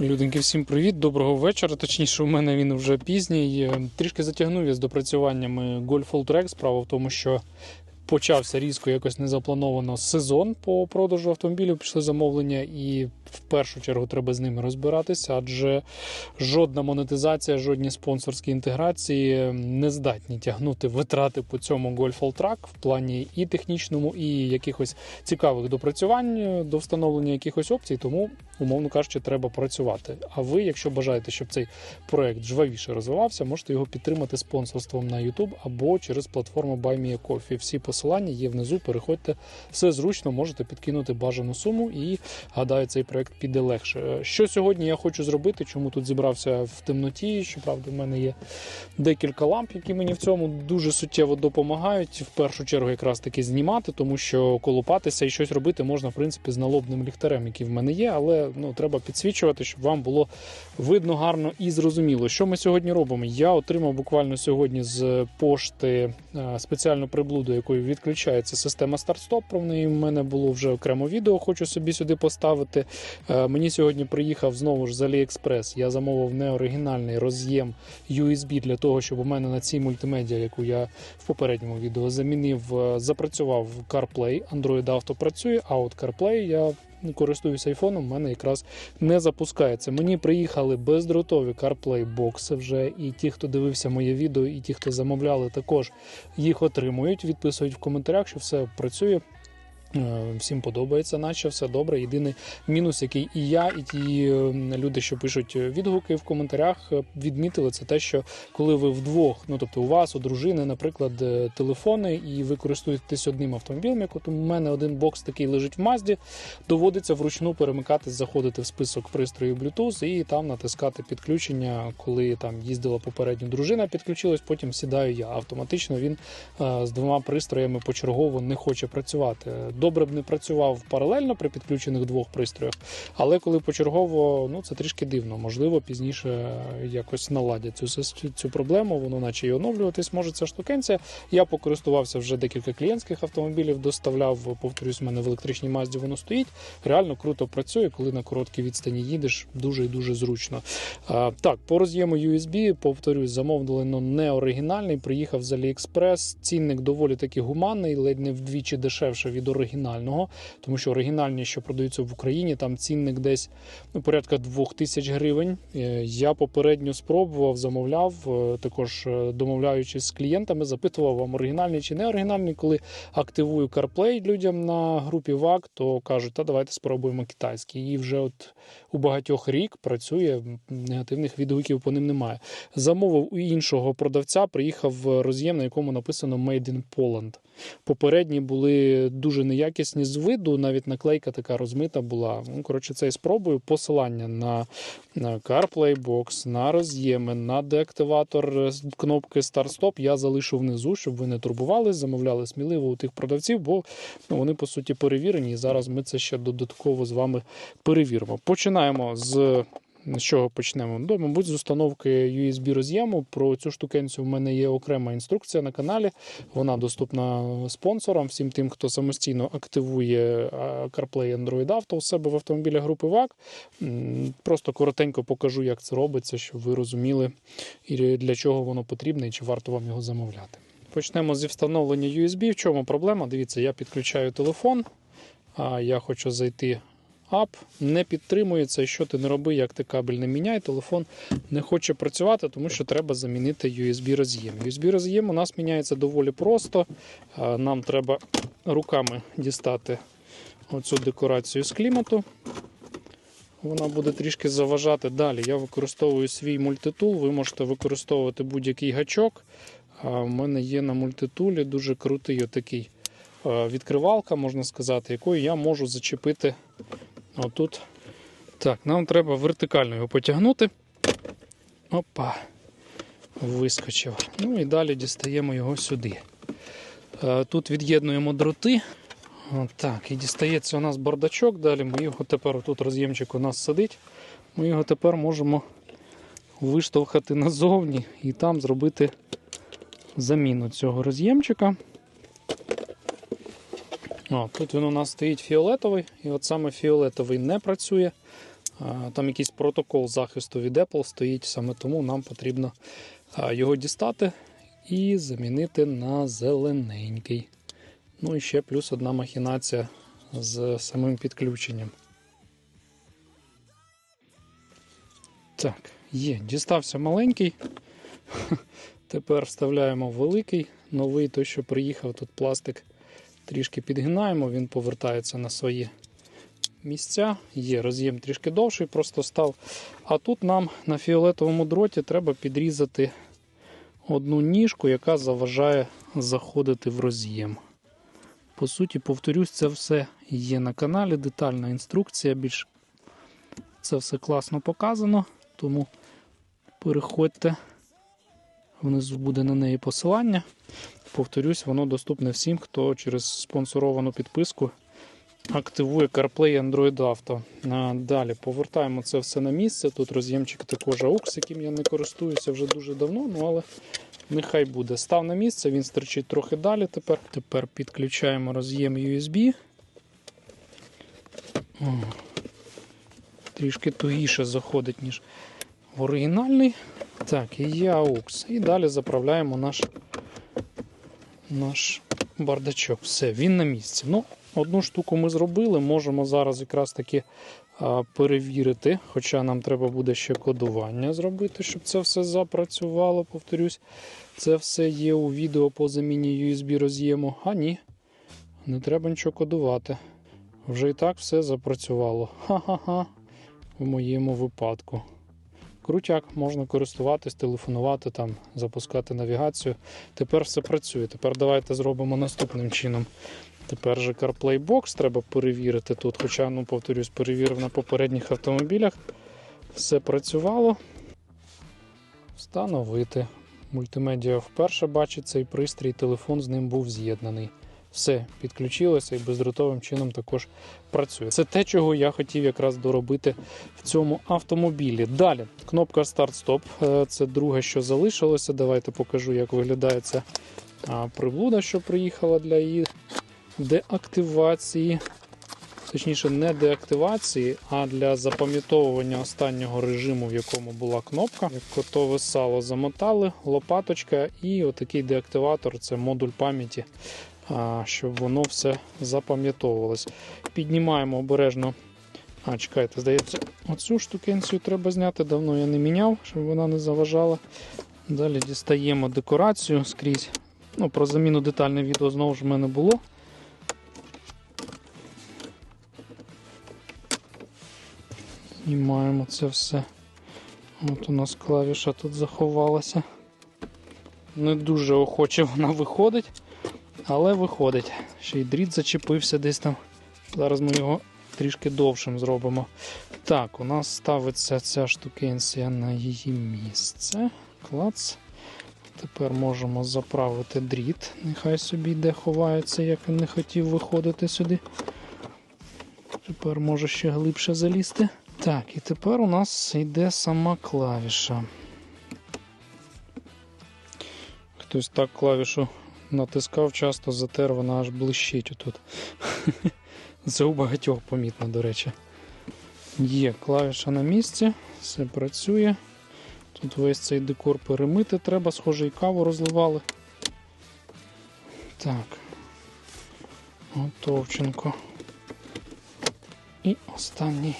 Люденьки, всім привіт, доброго вечора. Точніше, у мене він вже пізній. Е, Трішки затягнув я з допрацюваннями Golf Alltrack. Справа в тому, що почався різко якось незаплановано сезон по продажу автомобілів. Пішли замовлення, і в першу чергу треба з ними розбиратися, адже жодна монетизація, жодні спонсорські інтеграції не здатні тягнути витрати по цьому Golf Alltrack в плані і технічному, і якихось цікавих допрацювань до встановлення якихось опцій. Тому, умовно кажучи, треба працювати. А ви, якщо бажаєте, щоб цей проект жвавіше розвивався, можете його підтримати спонсорством на YouTube або через платформу BuyMeACoffee. Всі посилання є внизу. Переходьте все зручно, можете підкинути бажану суму і гадаю, цей проект піде легше. Е, Що сьогодні я хочу зробити? Чому тут зібрався в темноті? Щоправда, в мене є декілька ламп, які мені в цьому дуже суттєво допомагають. В першу чергу, якраз таки знімати, тому що колупатися і щось робити можна в принципі з налобним ліхтарем, який в мене є, але ну треба підсвічувати, щоб вам було видно гарно і зрозуміло. Що ми сьогодні робимо? Я отримав буквально сьогодні з пошти е, спеціальну приблуду, якою відключається система старт-стоп. Про неї в мене було вже окремо відео. Хочу собі сюди поставити. Е, Мені сьогодні приїхав знову ж з AliExpress. Я замовив неоригінальний роз'єм USB для того, щоб у мене на цій мультимедіа, яку я в попередньому відео замінив, е, запрацював CarPlay. Android Auto працює, а от CarPlay я користуюсь айфоном, в мене якраз не запускається. Мені приїхали бездротові CarPlay бокси вже, і ті, хто дивився моє відео, і ті, хто замовляли, також їх отримують. Відписують в коментарях, що все працює. Е, Всім подобається, наче все добре. Єдиний мінус, який і я, і ті е, люди, що пишуть відгуки в коментарях, е, відмітили, це те, що коли ви вдвох, ну тобто у вас, у дружини, наприклад, е, телефони, і ви користуєтесь одним автомобілем, як от у мене один бокс такий лежить в Мазді, доводиться вручну перемикатись, заходити в список пристроїв Bluetooth і там натискати підключення, коли там їздила попередня дружина, підключилась, потім сідаю я. Автоматично він е, з двома пристроями почергово не хоче працювати. Добре б не працював паралельно при підключених двох пристроях, але коли почергово, ну це трішки дивно. Можливо, пізніше якось наладять цю цю проблему. Воно наче і оновлюватись може ця штукенція. Я покористувався вже декілька клієнтських автомобілів, доставляв, повторюсь, в мене в електричній мазді воно стоїть. Реально круто працює, коли на короткій відстані їдеш, дуже і дуже зручно. А, так, по роз'єму USB, повторюсь, замовлено не оригінальний. Приїхав з AliExpress. Цінник доволі таки гуманний, ледь не вдвічі дешевше від оригінального, тому що оригінальні, що продаються в Україні, там цінник десь ну, порядка 2000 гривень. Е, Я попередньо спробував, замовляв, е, також е, домовляючись з клієнтами, запитував вам оригінальний чи не оригінальний. Коли активую CarPlay людям на групі ВАК, то кажуть, та давайте спробуємо китайський. І вже от у багатьох рік працює, негативних відгуків по ним немає. Замовив у іншого продавця, приїхав роз'єм, на якому написано Made in Poland. Попередні були дуже неякісні з виду, навіть наклейка така розмита була. Ну, коротше, це і спробую. Посилання на, на CarPlay Box, на роз'єми, на деактиватор е, кнопки Start-Stop я залишу внизу, щоб ви не турбувались, замовляли сміливо у тих продавців, бо ну, вони по суті перевірені. І зараз ми це ще додатково з вами перевіримо. Починаємо з. З чого почнемо? Ну, мабуть, з установки USB роз'єму. Про цю штукенцю в мене є окрема інструкція на каналі. Вона доступна спонсорам, всім тим, хто самостійно активує CarPlay Android Auto у себе в автомобілях групи. М, Просто коротенько покажу, як це робиться, щоб ви розуміли, і для чого воно потрібне і чи варто вам його замовляти. Почнемо зі встановлення USB. В чому проблема? Дивіться, я підключаю телефон, а я хочу зайти ап, не підтримується. І що ти не роби, як ти кабель не міняй, телефон не хоче працювати, тому що треба замінити USB роз'єм. USB роз'єм у нас міняється доволі просто. Нам треба руками дістати оцю декорацію з клімату. Вона буде трішки заважати. Далі я використовую свій мультитул. Ви можете використовувати будь-який гачок. В мене є на мультитулі дуже крутий отакий відкривалка, можна сказати, якою я можу зачепити отут. Так, нам треба вертикально його потягнути. Опа, вискочив. Ну і далі дістаємо його сюди. Е, Тут від'єднуємо дроти. От Так, і дістається у нас бардачок. Далі ми його тепер тут роз'ємчик у нас сидить. Ми його тепер можемо виштовхати назовні і там зробити заміну цього роз'ємчика. О, тут він у нас стоїть фіолетовий, і от саме фіолетовий не працює. Там якийсь протокол захисту від Apple стоїть, саме тому нам потрібно його дістати і замінити на зелененький. Ну і ще плюс одна махінація з самим підключенням. Так, є, дістався маленький. Тепер вставляємо великий, новий той, що приїхав, тут пластик трішки підгинаємо, він повертається на свої місця. Є роз'єм трішки довший, просто став. А тут нам на фіолетовому дроті треба підрізати одну ніжку, яка заважає заходити в роз'єм. По суті, повторюсь, це все є на каналі, детальна інструкція. Більш це все класно показано, тому переходьте. Внизу буде на неї посилання. Повторюсь, воно доступне всім, хто через спонсоровану підписку активує CarPlay Android Auto. Далі повертаємо це все на місце. Тут роз'ємчик також AUX, яким я не користуюся вже дуже давно, ну але нехай буде. Став на місце, він стерчить трохи далі. Тепер Тепер підключаємо роз'єм USB. О, трішки тугіше заходить, ніж в оригінальний. Так, і є AUX. І далі заправляємо наш наш бардачок. Все, він на місці. Ну, Одну штуку ми зробили, можемо зараз якраз таки перевірити, хоча нам треба буде ще кодування зробити, щоб це все запрацювало. Повторюсь, це все є у відео по заміні USB роз'єму. А ні, не треба нічого кодувати. Вже і так все запрацювало. Ха-ха-ха, в моєму випадку. Крутяк, можна користуватись, телефонувати, там, запускати навігацію. Тепер все працює. Тепер давайте зробимо наступним чином. Тепер же CarPlay Box треба перевірити тут. Хоча, ну, повторюсь, перевірив на попередніх автомобілях. Все працювало. Встановити. Мультимедіа вперше бачить цей пристрій, телефон з ним був з'єднаний. Все підключилося і бездротовим чином також працює. Це те, чого я хотів якраз доробити в цьому автомобілі. Далі кнопка старт-стоп. Е, Це друге, що залишилося. Давайте покажу, як виглядає ця приблуда, що приїхала для її деактивації. Точніше, не деактивації, а для запам'ятовування останнього режиму, в якому була кнопка. Котове сало замотали, лопаточка і отакий деактиватор це модуль пам'яті, щоб воно все запам'ятовувалось. Піднімаємо обережно. А, чекайте, здається, оцю штукенцію треба зняти. Давно я не міняв, щоб вона не заважала. Далі дістаємо декорацію скрізь. Ну, Про заміну детальне відео знову ж в мене було. Знімаємо це все. От у нас клавіша тут заховалася. Не дуже охоче вона виходить, але виходить. Ще й дріт зачепився десь там. Зараз ми його трішки довшим зробимо. Так, у нас ставиться ця штукенція на її місце. Клац. Тепер можемо заправити дріт. Нехай собі де ховається, як він не хотів виходити сюди. Тепер може ще глибше залізти. Так, і тепер у нас йде сама клавіша. Хтось так клавішу натискав, часто затер, вона аж блищить отут. Це у багатьох помітно, до речі. Є клавіша на місці, все працює. Тут весь цей декор перемити треба, схоже, і каву розливали. Так. Готовченко. І останній.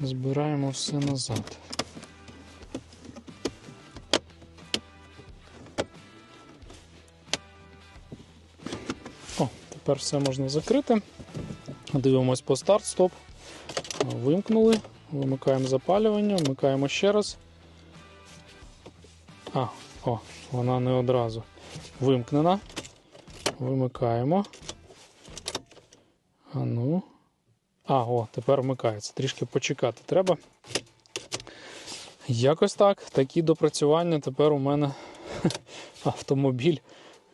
Збираємо все назад. Тепер все можна закрити. Дивимось по старт-стоп. Вимкнули, вимикаємо запалювання, вмикаємо ще раз. А, о, вона не одразу вимкнена. Вимикаємо. А ну. А, о, тепер вмикається. Трішки почекати треба. Якось так. Такі допрацювання. Тепер у мене автомобіль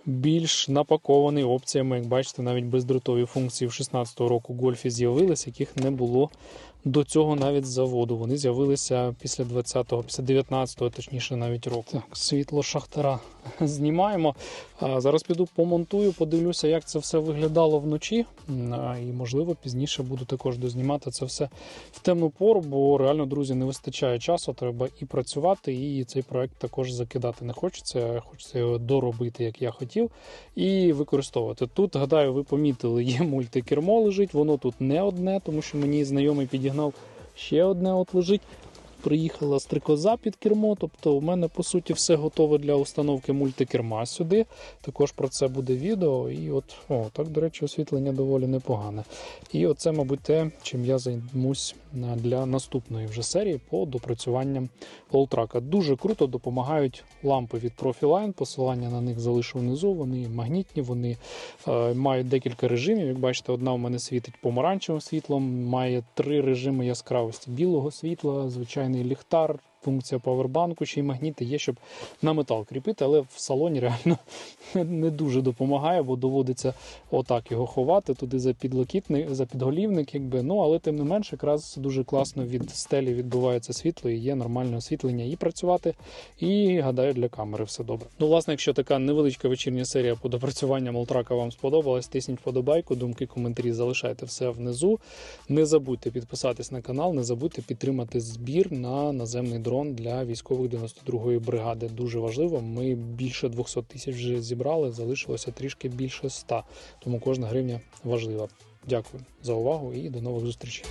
більш напакований опціями. Як бачите, навіть бездротові функції в 16-го року гольфі з'явились, яких не було до цього навіть заводу. Вони з'явилися після 20-го, після 19-го, точніше, навіть року. Так, світло шахтара знімаємо. Зараз піду помонтую, подивлюся, як це все виглядало вночі. І, можливо, пізніше буду також дознімати це все в темну пору, бо реально, друзі, не вистачає часу. Треба і працювати, і цей проект також закидати не хочеться. Хочеться його доробити, як я хотів, і використовувати. Тут, гадаю, ви помітили, є мультикермо лежить. Воно тут не одне, тому що мені знайомий підігнав ще одне от лежить. Приїхала стрикоза під кермо, тобто у мене по суті все готове для установки мультикерма сюди. Також про це буде відео. І от, о, так, до речі, освітлення доволі непогане. І оце, мабуть, те, чим я займусь для наступної вже серії по допрацюванням Олтрака. Дуже круто допомагають лампи від Profiline. Посилання на них залишу внизу. Вони магнітні, вони е, мають декілька режимів. Як бачите, одна у мене світить помаранчевим світлом, має три режими яскравості білого світла, звичайний ліхтар. Функція павербанку, ще й магніти є, щоб на метал кріпити, але в салоні реально не дуже допомагає, бо доводиться отак його ховати туди за підлокітник, за підголівник, якби. Ну але тим не менш, якраз дуже класно від стелі відбувається світло і є нормальне освітлення і працювати. І гадаю, для камери все добре. Ну, власне, якщо така невеличка вечірня серія по допрацюванням Олтрака вам сподобалась, тисніть вподобайку, думки, коментарі залишайте все внизу. Не забудьте підписатись на канал, не забудьте підтримати збір на наземний дрон для військових 92-ї бригади. Дуже важливо. Ми більше 200 тисяч вже зібрали, залишилося трішки більше 100, тому кожна гривня важлива. Дякую за увагу і до нових зустрічей.